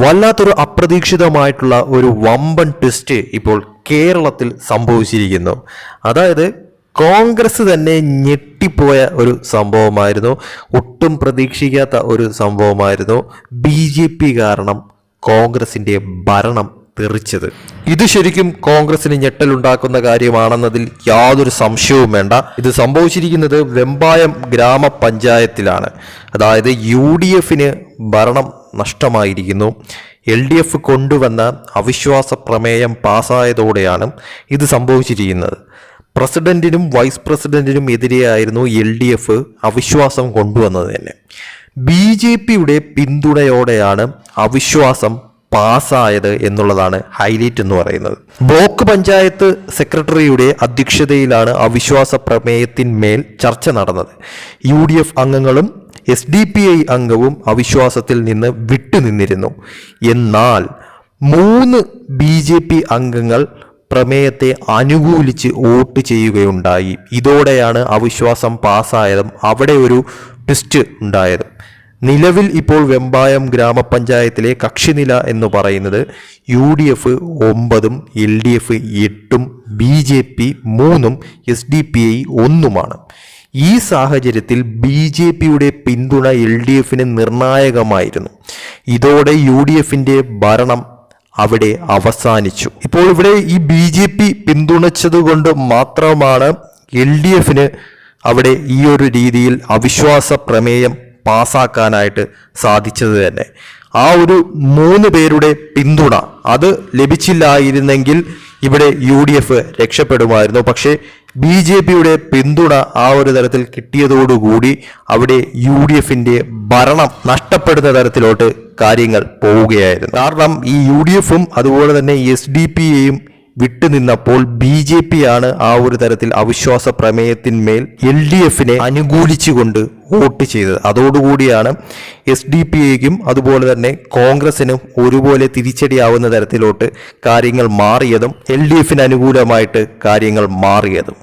വല്ലാത്തൊരു അപ്രതീക്ഷിതമായിട്ടുള്ള ഒരു വമ്പൻ ട്വിസ്റ്റ് ഇപ്പോൾ കേരളത്തിൽ സംഭവിച്ചിരിക്കുന്നു. അതായത് കോൺഗ്രസ് തന്നെ ഞെട്ടിപ്പോയ ഒരു സംഭവമായിരുന്നു. ഒട്ടും പ്രതീക്ഷിക്കാത്ത ഒരു സംഭവമായിരുന്നു ബി ജെ പി കാരണം കോൺഗ്രസിന്റെ ഭരണം തെറിച്ചത്. ഇത് ശരിക്കും കോൺഗ്രസിന് ഞെട്ടലുണ്ടാക്കുന്ന കാര്യമാണെന്നതിൽ യാതൊരു സംശയവും വേണ്ട. ഇത് സംഭവിച്ചിരിക്കുന്നത് വെമ്പായം ഗ്രാമപഞ്ചായത്തിലാണ്. അതായത് യു ഡി എഫിന് ഭരണം നഷ്ടമായിരിക്കുന്നു. എൽ ഡി എഫ് കൊണ്ടുവന്ന അവിശ്വാസ പ്രമേയം പാസ്സായതോടെയാണ് ഇത് സംഭവിച്ചിരിക്കുന്നത്. പ്രസിഡന്റിനും വൈസ് പ്രസിഡന്റിനും എതിരെയായിരുന്നു എൽ ഡി എഫ് അവിശ്വാസം കൊണ്ടുവന്നത് തന്നെ. ബി ജെ പിയുടെ പിന്തുണയോടെയാണ് അവിശ്വാസം പാസ്സായത് എന്നുള്ളതാണ് ഹൈലൈറ്റ് എന്ന് പറയുന്നത്. ബ്ലോക്ക് പഞ്ചായത്ത് സെക്രട്ടറിയുടെ അധ്യക്ഷതയിലാണ് അവിശ്വാസ പ്രമേയത്തിന്മേൽ ചർച്ച നടന്നത്. യു ഡി എഫ് അംഗങ്ങളും എസ് ഡി പി ഐ അംഗവും അവിശ്വാസത്തിൽ നിന്ന് വിട്ടുനിന്നിരുന്നു. എന്നാൽ മൂന്ന് ബി ജെ പി അംഗങ്ങൾ പ്രമേയത്തെ അനുകൂലിച്ച് വോട്ട് ചെയ്യുകയുണ്ടായി. ഇതോടെയാണ് അവിശ്വാസം പാസ്സായതും അവിടെ ഒരു ട്വിസ്റ്റ് ഉണ്ടായതും. നിലവിൽ ഇപ്പോൾ വെമ്പായം ഗ്രാമപഞ്ചായത്തിലെ കക്ഷിനില എന്ന് പറയുന്നത് യു ഡി എഫ് ഒമ്പതും എൽ ഡി എഫ് എട്ടും ബി ജെ പി മൂന്നും എസ് ഡി പി ഐ ഒന്നുമാണ്. ഈ സാഹചര്യത്തിൽ ബി ജെ പിയുടെ പിന്തുണ എൽ ഡി എഫിന് നിർണായകമായിരുന്നു. ഇതോടെ യു ഡി എഫിന്റെ ഭരണം അവിടെ അവസാനിച്ചു. ഇപ്പോൾ ഇവിടെ ഈ ബി ജെ പി പിന്തുണച്ചത് കൊണ്ട് മാത്രമാണ് എൽ ഡി എഫിന് അവിടെ ഈ ഒരു രീതിയിൽ അവിശ്വാസ പ്രമേയം പാസാക്കാനായിട്ട് സാധിച്ചത് തന്നെ. ആ ഒരു മൂന്ന് പേരുടെ പിന്തുണ അത് ലഭിച്ചില്ലായിരുന്നെങ്കിൽ ഇവിടെ യു ഡി എഫ് രക്ഷപ്പെടുമായിരുന്നു. പക്ഷേ ബി ജെ പിയുടെ പിന്തുണ ആ ഒരു തരത്തിൽ കിട്ടിയതോടുകൂടി അവിടെ യു ഡി എഫിന്റെ ഭരണം നഷ്ടപ്പെടുന്ന തരത്തിലോട്ട് കാര്യങ്ങൾ പോവുകയായിരുന്നു. കാരണം ഈ യു ഡി എഫും അതുപോലെ തന്നെ എസ് ഡി പി വിട്ടുനിന്നപ്പോൾ ബി ജെ പി ആണ് ആ ഒരു തരത്തിൽ അവിശ്വാസ പ്രമേയത്തിന്മേൽ എൽ ഡി എഫിനെ അനുകൂലിച്ചുകൊണ്ട് വോട്ട് ചെയ്തത്. അതോടുകൂടിയാണ് എസ് ഡി പി ഐക്കും അതുപോലെ തന്നെ കോൺഗ്രസിനും ഒരുപോലെ തിരിച്ചടിയാവുന്ന തരത്തിലോട്ട് കാര്യങ്ങൾ മാറിയതും എൽ ഡി എഫിന് അനുകൂലമായിട്ട് കാര്യങ്ങൾ മാറിയതും.